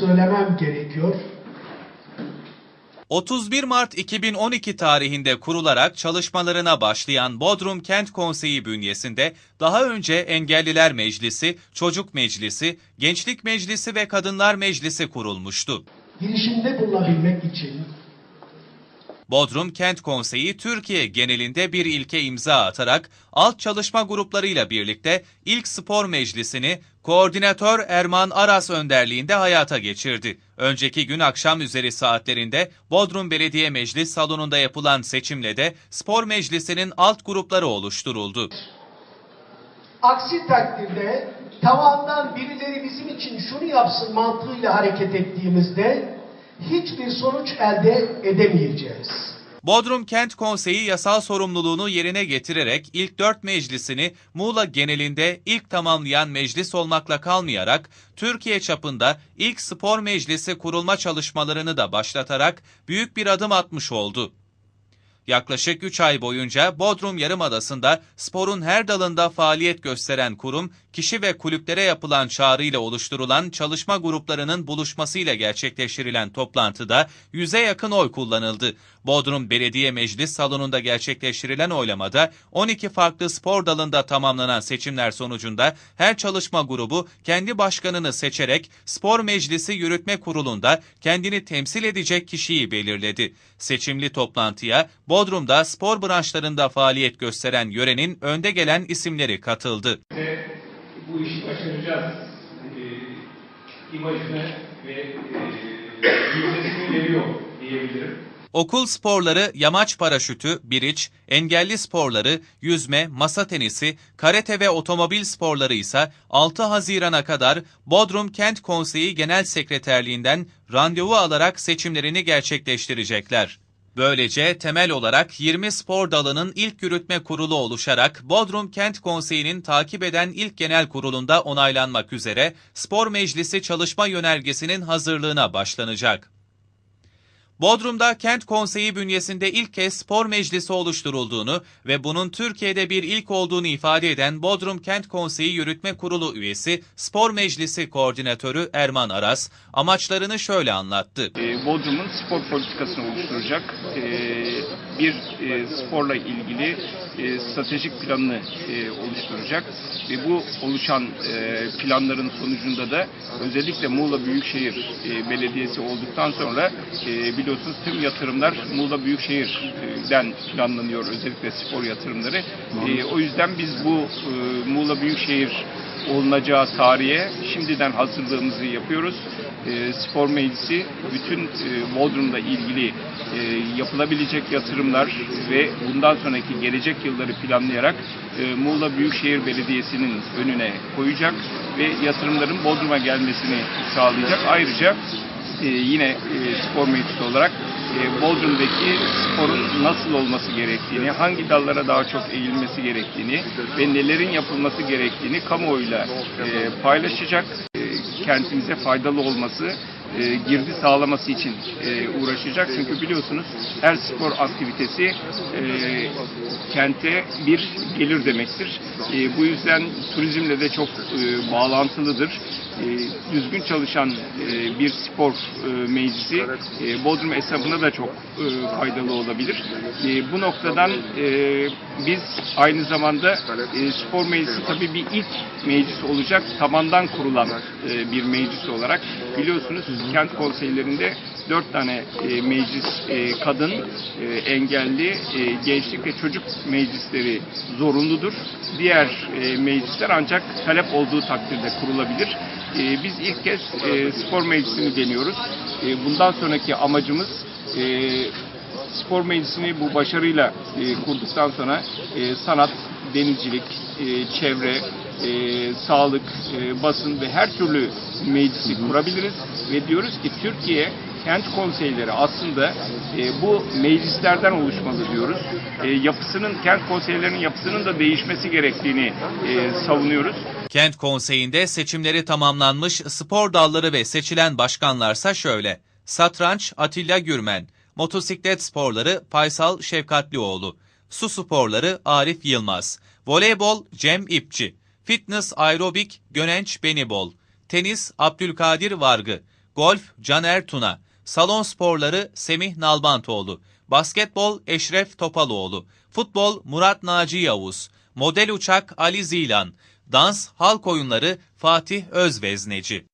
söylemem gerekiyor. 31 Mart 2012 tarihinde kurularak çalışmalarına başlayan Bodrum Kent Konseyi bünyesinde daha önce Engelliler Meclisi, Çocuk Meclisi, Gençlik Meclisi ve Kadınlar Meclisi kurulmuştu. Girişimde bulunabilmek için Bodrum Kent Konseyi Türkiye genelinde bir ilke imza atarak alt çalışma gruplarıyla birlikte ilk spor meclisini koordinatör Erman Aras önderliğinde hayata geçirdi. Önceki gün akşam üzeri saatlerinde Bodrum Belediye Meclis salonunda yapılan seçimle de spor meclisinin alt grupları oluşturuldu. aksi takdirde tavandan birileri bizim için şunu yapsın mantığıyla hareket ettiğimizde hiçbir sonuç elde edemeyeceğiz. Bodrum Kent Konseyi yasal sorumluluğunu yerine getirerek ilk dört meclisini Muğla genelinde ilk tamamlayan meclis olmakla kalmayarak Türkiye çapında ilk spor meclisi kurulma çalışmalarını da başlatarak büyük bir adım atmış oldu. Yaklaşık 3 ay boyunca Bodrum Yarımadası'nda sporun her dalında faaliyet gösteren kurum, kişi ve kulüplere yapılan çağrıyla oluşturulan çalışma gruplarının buluşmasıyla gerçekleştirilen toplantıda yüze yakın oy kullanıldı. Bodrum Belediye Meclis salonunda gerçekleştirilen oylamada 12 farklı spor dalında tamamlanan seçimler sonucunda her çalışma grubu kendi başkanını seçerek Spor Meclisi Yürütme Kurulu'nda kendini temsil edecek kişiyi belirledi. Seçimli toplantıya Bodrum'da spor branşlarında faaliyet gösteren yörenin önde gelen isimleri katıldı. ve bu işi başaracağız e, imajını ve e, yüzdesini veriyor diyebilirim. Okul sporları yamaç paraşütü, biriç, engelli sporları, yüzme, masa tenisi, karate ve otomobil sporları ise 6 Haziran'a kadar Bodrum Kent Konseyi Genel Sekreterliğinden randevu alarak seçimlerini gerçekleştirecekler. Böylece temel olarak 20 spor dalının ilk yürütme kurulu oluşarak Bodrum Kent Konseyi'nin takip eden ilk genel kurulunda onaylanmak üzere Spor Meclisi çalışma yönergesinin hazırlığına başlanacak. Bodrum'da Kent Konseyi bünyesinde ilk kez spor meclisi oluşturulduğunu ve bunun Türkiye'de bir ilk olduğunu ifade eden Bodrum Kent Konseyi Yürütme Kurulu üyesi Spor Meclisi Koordinatörü Erman Aras amaçlarını şöyle anlattı. e, Bodrum'un spor politikasını oluşturacak e, bir e, sporla ilgili e, stratejik planını e, oluşturacak ve bu oluşan e, planların sonucunda da özellikle Muğla Büyükşehir e, Belediyesi olduktan sonra e, biliyorsunuz tüm yatırımlar Muğla Büyükşehir'den planlanıyor özellikle spor yatırımları. E, o yüzden biz bu e, Muğla Büyükşehir olunacağı tarihe şimdiden hazırlığımızı yapıyoruz. E, spor meclisi bütün e, Bodrum'la ilgili e, yapılabilecek yatırımlar ve bundan sonraki gelecek yılları planlayarak e, Muğla Büyükşehir Belediyesi'nin önüne koyacak ve yatırımların Bodrum'a gelmesini sağlayacak. Ayrıca e, yine e, spor meclisi olarak e, Bodrum'daki sporun nasıl olması gerektiğini, hangi dallara daha çok eğilmesi gerektiğini ve nelerin yapılması gerektiğini kamuoyuyla e, paylaşacak. E, kentimize faydalı olması, e, girdi sağlaması için e, uğraşacak. Çünkü biliyorsunuz her spor aktivitesi e, kente bir gelir demektir. E, bu yüzden turizmle de çok e, bağlantılıdır. E, düzgün çalışan e, bir spor e, meclisi Bodrum esnafına da çok faydalı olabilir. Bu noktadan biz aynı zamanda spor meclisi tabii bir ilk meclis olacak tabandan kurulan bir meclis olarak biliyorsunuz kent konseylerinde dört tane meclis kadın, engelli, gençlik ve çocuk meclisleri zorunludur. Diğer meclisler ancak talep olduğu takdirde kurulabilir. E, biz ilk kez e, spor meclisini deniyoruz. E, bundan sonraki amacımız e, spor meclisini bu başarıyla e, kurduktan sonra e, sanat, denizcilik, e, çevre, e, sağlık, e, basın ve her türlü meclisi kurabiliriz ve diyoruz ki Türkiye kent konseyleri aslında e, bu meclislerden oluşmalı diyoruz. E, yapısının kent konseylerinin yapısının da değişmesi gerektiğini e, savunuyoruz. Kent Konseyi'nde seçimleri tamamlanmış spor dalları ve seçilen başkanlarsa şöyle. Satranç Atilla Gürmen, motosiklet sporları Faysal Şefkatlioğlu, su sporları Arif Yılmaz, voleybol Cem İpçi, fitness aerobik Gönenç Benibol, tenis Abdülkadir Vargı, golf Caner Tuna, salon sporları Semih Nalbantoğlu, basketbol Eşref Topaloğlu, futbol Murat Naci Yavuz, model uçak Ali Zilan, dans halk oyunları Fatih Özvezneci.